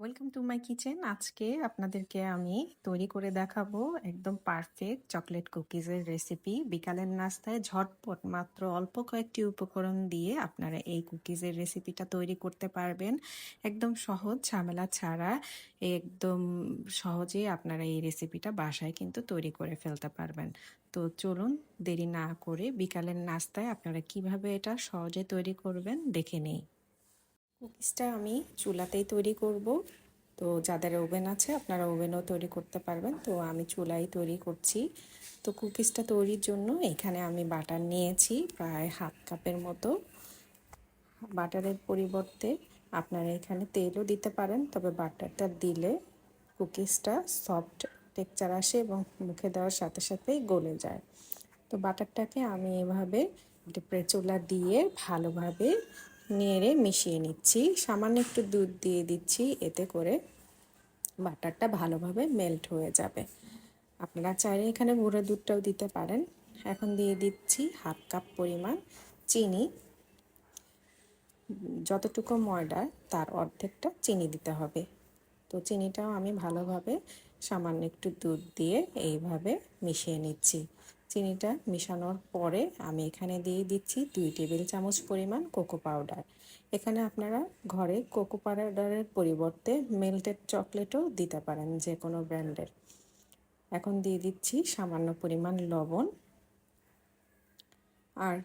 Welcome to my kitchen আজকে আপনাদেরকে আমি তৈরি করে দেখাবো একদম পারফেক্ট চকলেট কুকিজের রেসিপি বিকালের নাস্তায় ঝটপট মাত্র অল্প কয়েকটি উপকরণ দিয়ে আপনারা এই কুকিজের রেসিপিটা তৈরি করতে পারবেন। একদম সহজ ঝামেলা ছাড়া একদম সহজেই আপনারা এই রেসিপিটা বাসায় কিন্তু তৈরি করে ফেলতে পারবেন। তো চলুন দেরি না করে বিকালের নাস্তায় আপনারা কীভাবে এটা সহজে তৈরি করবেন দেখে নিই। কুকিজটা আমি চুলাতেই তৈরি করব। তো যাদের ওভেন আছে, আপনারা ওভেনও তৈরি করতে পারবেন। তো আমি চুলাই তৈরি করছি। তো কুকিজটা তৈরির জন্য এখানে আমি বাটার নিয়েছি প্রায় হাফ কাপের মতো। বাটারের পরিবর্তে আপনারা এখানে তেলও দিতে পারেন, তবে বাটারটা দিলে কুকিজটা সফট টেক্সচার আসে এবং মুখে দেওয়ার সাথে সাথেই গলে যায়। তো বাটারটাকে আমি এভাবে চুলা দিয়ে ভালোভাবে নেড়ে মিশিয়ে নিচ্ছি। সামান্য একটু দুধ দিয়ে দিচ্ছি, এতে করে বাটারটা ভালোভাবে মেল্ট হয়ে যাবে। আপনারা চাইলে এখানে গুঁড়ো দুধটাও দিতে পারেন। এখন দিয়ে দিচ্ছি হাফ কাপ পরিমাণ চিনি। যতটুকু ময়দা, তার অর্ধেকটা চিনি দিতে হবে। তো চিনিটাও আমি ভালোভাবে সামান্য একটু দুধ দিয়ে এইভাবে মিশিয়ে নিচ্ছি। চিনিটা মিশানোর পরে আমি এখানে দিয়ে দিচ্ছি দুই টেবিল চামচ পরিমাণ কোকো পাউডার। এখানে আপনারা ঘরে কোকো পাউডারের পরিবর্তে মেল্টেড চকলেটও দিতে পারেন যে কোনো ব্র্যান্ডের। এখন দিয়ে দিচ্ছি সামান্য পরিমাণ লবণ। আর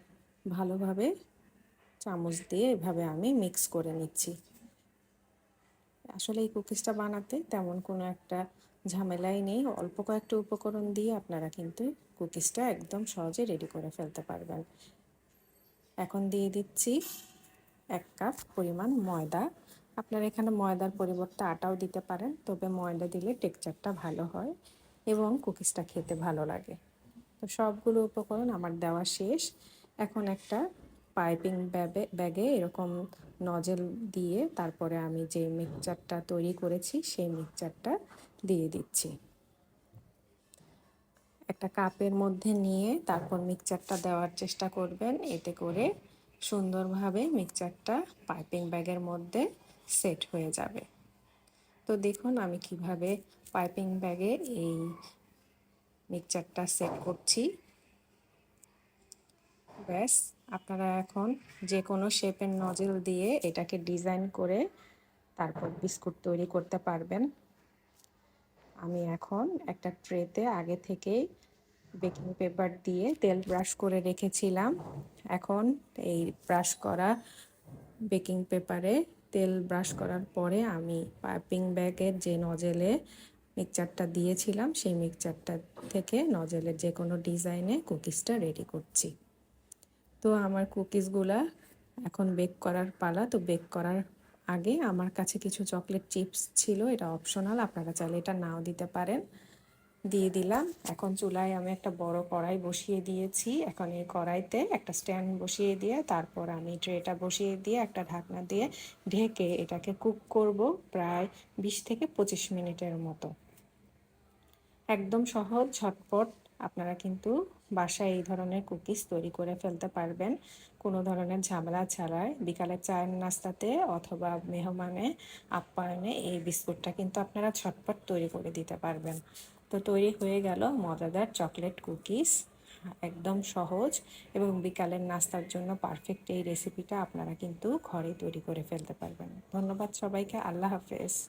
ভালোভাবে চামচ দিয়ে এভাবে আমি মিক্স করে নিচ্ছি। আসলে এই কুকিজটা বানাতে তেমন কোনো একটা ঝামেলাই নেই। অল্প কয়েকটা উপকরণ দিয়ে আপনারা কিন্তু কুকিজটা একদম সহজে রেডি করে ফেলতে পারবেন। এখন দিয়ে দিচ্ছি এক কাপ পরিমাণ ময়দা। আপনারা এখানে ময়দার পরিবর্তে আটাও দিতে পারেন, তবে ময়দা দিলে টেক্সচারটা ভালো হয় এবং কুকিজটা খেতে ভালো লাগে। তো সবগুলো উপকরণ আমার দেওয়া শেষ। এখন একটা পাইপিং ব্যাগে ব্যাগে এরকম নজেল দিয়ে তারপরে আমি যে মিক্সচারটা তৈরি করেছি, সেই মিক্সচারটা দিয়ে দিচ্ছি। একটা কাপের মধ্যে নিয়ে তারপর মিক্সচারটা দেওয়ার চেষ্টা করবেন। এতে করে সুন্দরভাবে মিক্সচারটা পাইপিং ব্যাগের মধ্যে সেট হয়ে যাবে। তো দেখুন আমি কীভাবে পাইপিং ব্যাগে এই মিক্সচারটা সেট করছি। ব্যাস, আপনারা এখন যে কোনো শেপের নজেল দিয়ে এটাকে ডিজাইন করে তারপর বিস্কুট তৈরি করতে পারবেন। আমি এখন একটা ট্রেতে আগে থেকেই বেকিং পেপার দিয়ে তেল ব্রাশ করে রেখেছিলাম। এখন এই ব্রাশ করা বেকিং পেপারে তেল ব্রাশ করার পরে আমি পাইপিং ব্যাগের যে নজেলে মিক্সচারটা দিয়েছিলাম, সেই মিক্সচারটা থেকে নজেলের যে কোনো ডিজাইনে কুকিজটা রেডি করছি। তো আমার কুকিজগুলা এখন বেক করার পালা, তো বেক করার আগে আমার কাছে কিছু চকলেট চিপস ছিল, এটা অপশনাল আপনারা চাইলে এটা নাও দিতে পারেন। দিয়ে দিলাম। এখন চুলায় আমি একটা বড় কড়াই বসিয়ে দিয়েছি। এখন এই কড়াইতে একটা স্ট্যান্ড বসিয়ে দিয়ে, তারপর আমি ট্রেটা বসিয়ে দিয়ে একটা ঢাকনা দিয়ে ঢেকে এটাকে কুক করব প্রায় বিশ থেকে পঁচিশ মিনিটের মতো। একদম সহজ, ঝটপট আপনারা কিন্তু বাসায় এই ধরনের কুকিজ তৈরি করে ফেলতে পারবেন। কোনো ধরনের ঝামেলা ছাড়াই বিকালে চায়ের নাস্তাতে অথবা মেহমানে, আপ্যায়নে এই বিস্কুটটা কিন্তু আপনারা ছটপট তৈরি করে দিতে পারবেন। তো তৈরি হয়ে গেল মজাদার চকলেট কুকিজ। একদম সহজ এবং বিকালের নাস্তার জন্য পারফেক্ট এই রেসিপিটা আপনারা কিন্তু ঘরে তৈরি করে ফেলতে পারবেন। ধন্যবাদ সবাইকে, আল্লাহ হাফেজ।